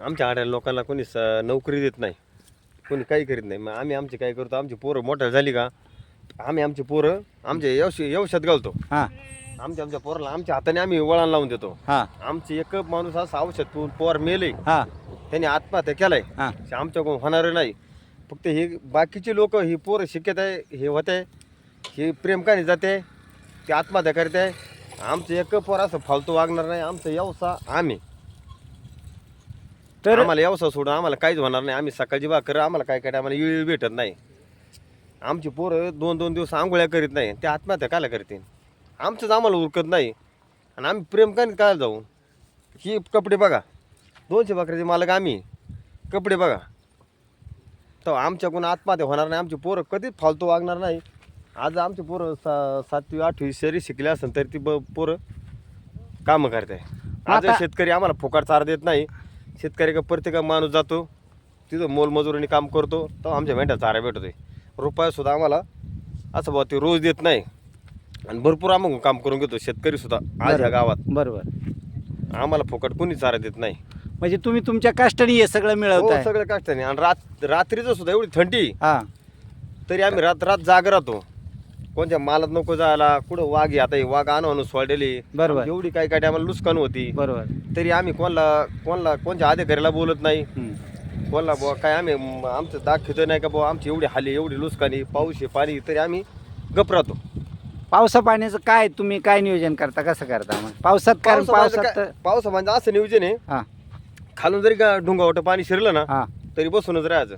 आमच्या आड्या लोकांना कोणी स नोकरी देत नाही. कोणी काही करीत नाही. मग आम्ही आमची काय करतो आमची पोरं मोठ्या झाली का आम्ही आमची पोरं आमच्या यवश यवशात घालतो. हां. आमच्या आमच्या पोराला आमच्या हाताने आम्ही वळण लावून देतो. हां. आमची एक माणूस असा औषध पिऊन पोर मेले. हां. त्यांनी आत्महत्या केलाय. हां. आमच्याकडून होणार नाही. फक्त हे बाकीचे लोक ही पोरं शिकत आहे हे होत आहे हे प्रेम कहाणी जाते ते आत्महत्या करते. आहे आमचं एक पोर असं फालतू वागणार नाही. आमचं व्यवसा आम्ही. तर आम्हाला व्यवसाय सोडून आम्हाला काहीच होणार नाही. आम्ही सकाळची भाकर आम्हाला काय काय आम्हाला वेळ भेटत नाही. आमची पोरं दोन दोन दिवस आंघोळ्या करीत नाही. ते आत्महत्या कायला करतील? आमचंच आम्हाला उरकत नाही. आणि आम्ही प्रेम काय काय जाऊ? ही कपडे बघा. दोनशे बकऱ्याचे मालक आम्ही. कपडे बघा. तर आमच्याकडून आत्महत्या होणार नाही. आमची पोरं कधीच फालतू वागणार नाही. आज आमची पोरं सा सातवी आठवी शरी शिकले असेल तर ती ब पोरं कामं करते आज शेतकरी आम्हाला फुकाट चारा देत नाही. शेतकरी का प्रत्येक माणूस जातो तिथं मोलमजुरीने काम करतो तो आमच्या मेंढ्या चारा भेटतोय. रुपयासुद्धा आम्हाला असं बुवा ते रोज देत नाही. आणि भरपूर आम्ही काम करून घेतो शेतकरी सुद्धा आज ह्या गावात. बरोबर. आम्हाला फुकट कोणी चारा देत नाही. म्हणजे तुम्ही तुमच्या कष्टाने हे सगळं हो मिळवताय सगळं कष्टाने. आणि रात रात्रीचं सुद्धा एवढी थंडी. हां. तरी आम्ही रात रात जाग राहतो. कोणत्या मालात नको जायला कुठं वाघ आहे आता हे वाघ आणू आणून सोडलेली. बरोबर. एवढी काही काही आम्हाला नुकसान होती. बरोबर. तरी आम्ही कोणाला कोणाला कोणत्या अधिकाऱ्याला बोलत नाही. कोणाला बुवा काय आम्ही म- आमचं दाखवतो नाही का बुवा आमची एवढी हाली एवढी लुसकानी पाऊस आहे पाणी आहे, तरी आम्ही गप राहतो. पावसा पाण्याचं काय तुम्ही काय नियोजन करता कसं करता मग? पावसात कारण पावसा म्हणजे पावसात काय- पावसा म्हणजे असं नियोजन आहे. हां. खालून जरी का ढुंगावटं पाणी शिरलं ना हां. तरी बसूनच राहायचं.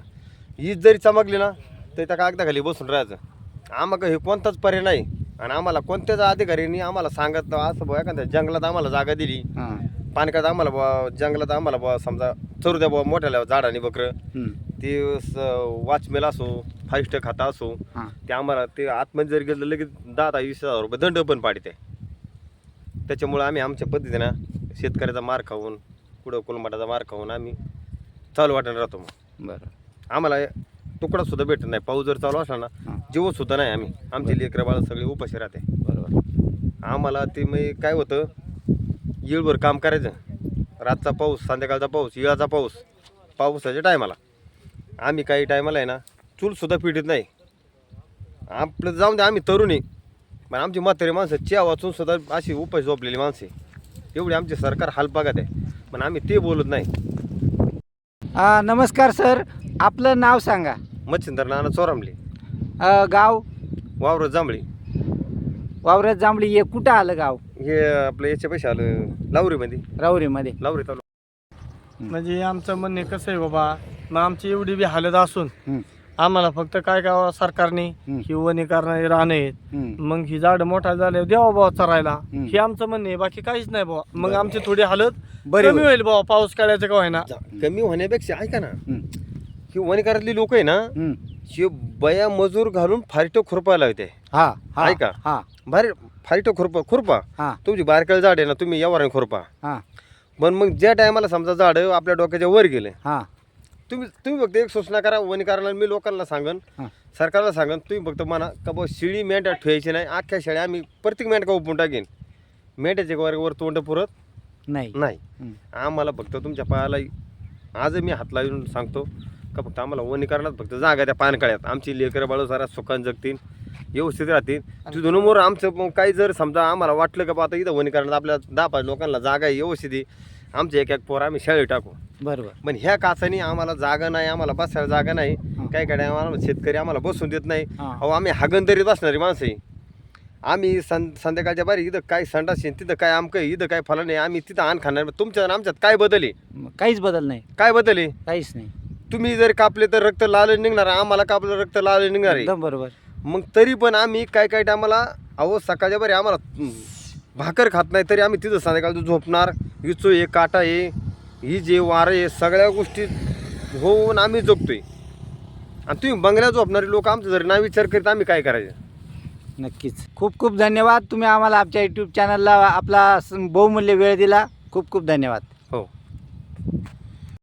हीच जरी चमकली ना तरी त्या कागदाखाली बसून राहायचं. आम्हाला हे कोणताच पर्याय नाही. आणि आम्हाला कोणत्याच अधिकाऱ्यांनी आम्हाला सांगत असं बुवा एखाद्या जंगलात आम्हाला जागा दिली. हां. पानकात आम्हाला बुवा जंगलात आम्हाला बुवा समजा चरू द्या बुवा मोठ्याला झाडाने बकरं. हं. ते वॉचमेल असो फाईव्ह स्टार खाता असो हां. ते आम्हाला ते आतमध्ये जर गेलं लगेच दहा दहा वीस हजार रुपये दंड पण पाडते. त्याच्यामुळं आम्ही आमच्या पद्धतीनं शेतकऱ्याचा मार खाऊन कुठं कोलमाटाचा मार खाऊन आम्ही चालू वाटण राहतो मग. बरं. आम्हाला तुकडा सुद्धा भेटत नाही. पाऊस जर चालू असला ना जेवत सुद्धा नाही आम्ही. आमची लेकरं बाळ सगळे उपाशी राहते. बरोबर. आम्हाला ते मग काय होतं येळभर काम करायचं. रातचा पाऊस संध्याकाळचा पाऊस येळाचा पाऊस पावसाच्या टायमाला. आम्ही काही टायमाला आहे ना चूलसुद्धा पिटत नाही. आपलं जाऊन दे आम्ही तरुण. पण आमची म्हातारी माणसं चिया वाचून सुद्धा अशी उपास झोपलेली माणसे एवढी आमची सरकार हाल बघत आहे. पण आम्ही ते बोलत नाही. नमस्कार सर. आपलं नाव सांगा. मच्छिंदर नाना चोरामली. अ, गाव? वावर जांभळी. वावरात जांभळी हे कुठं आलं गाव? हे आपलं याच्या पैसे आलं लावरीमध्ये. राहुरीमध्ये लावरी तालुका. म्हणजे आमचं म्हणणे कसं आहे बाबा मग आमची एवढी बी हालत असून. आम्हाला फक्त काय करावं सरकारने हं. ही वनीकरणाने राहणे आहेत. मग ही झाड मोठा झाले द्यावा बाबा चरायला. हं. हे आमचं म्हणणे आहे बाकी काहीच नाही बाबा. मग आमची थोडी हालत बरे कमी होईल. बाबा पाऊस काढायचं का होईना. कमी होण्यापेक्षा ऐका ना. ही वनीकरातली लोक आहे ना हं. हे बया मजूर घालून फारीटो खुरपायला होते हा हा ऐका. हा. भारी फारीटो खुरपा खुरपा. हा. तुमची बारकाळ झाड आहे ना तुम्ही यावर खुरपा. हा. पण मग ज्या टायमाला समजा झाड आपल्या डोक्याच्या वर गेले हा. तुम्ही तुम्ही फक्त एक सूचना करा वनीकराला मी लोकांना सांगन हा. सरकारला सांगन तुम्ही फक्त म्हणा का बा शिळी मेंढ्या ठेवायची नाही अख्ख्या शेळ्या आम्ही प्रत्येक मेंढका उपटून टाकेन. मेंढ्याचे वर वर तोंड पुरत नाही. नाही. आम्हाला फक्त तुमच्या पायाला आज मी हात लावून सांगतो का फक्त आम्हाला वनीकरणात फक्त जागा त्या पानकळ्यात. आमची लेकरं बाळू सारा सुखान जगतील व्यवस्थित राहतील. तिथून मोर आमचं मग काही जर समजा आम्हाला वाटलं का आता इथं वनीकरणात आपल्या दहा पाच लोकांना जागा आहे व्यवस्थित आहे. आमचे एक एक पोर आम्ही शाळेत टाकू. बरोबर. पण ह्या काचानी आम्हाला जागा नाही आम्हाला बसायला जागा नाही. हा. काय काय आम्हाला शेतकरी आम्हाला बसून देत नाही. अहो आम्ही हागंदरीत असणारी माणसं आहे. आम्ही सं संध्याकाळच्या बारी इथं काय संडास तिथं काय आमकं इथं काय फलन आहे. आम्ही तिथं आण खाणार. तुमच्या आमच्यात काय बदल आहे? काहीच बदल नाही. काय बदल आहे? काहीच नाही. तुम्ही जर कापले तर रक्त लाल निघणार आम्हाला कापलं रक्त लाल निघणार आहे. एकदम बरोबर. मग तरी पण आम्ही काय काय टायमाला अहो सकाळच्या बरी आम्हाला भाकर खात नाही तरी आम्ही तिथं संध्याकाळचं झोपणार. इचो आहे काटा आहे ही जे वारं आहे सगळ्या गोष्टी होऊन आम्ही जगतोय आणि तुम्ही बंगल्यात झोपणारे लोक आमचं जर ना विचार करीत आम्ही काय करायचं? नक्कीच. खूप खूप धन्यवाद. तुम्ही आम्हाला आमच्या यूट्यूब चॅनलला आपला स- बहुमूल्य वेळ दिला. खूप खूप धन्यवाद.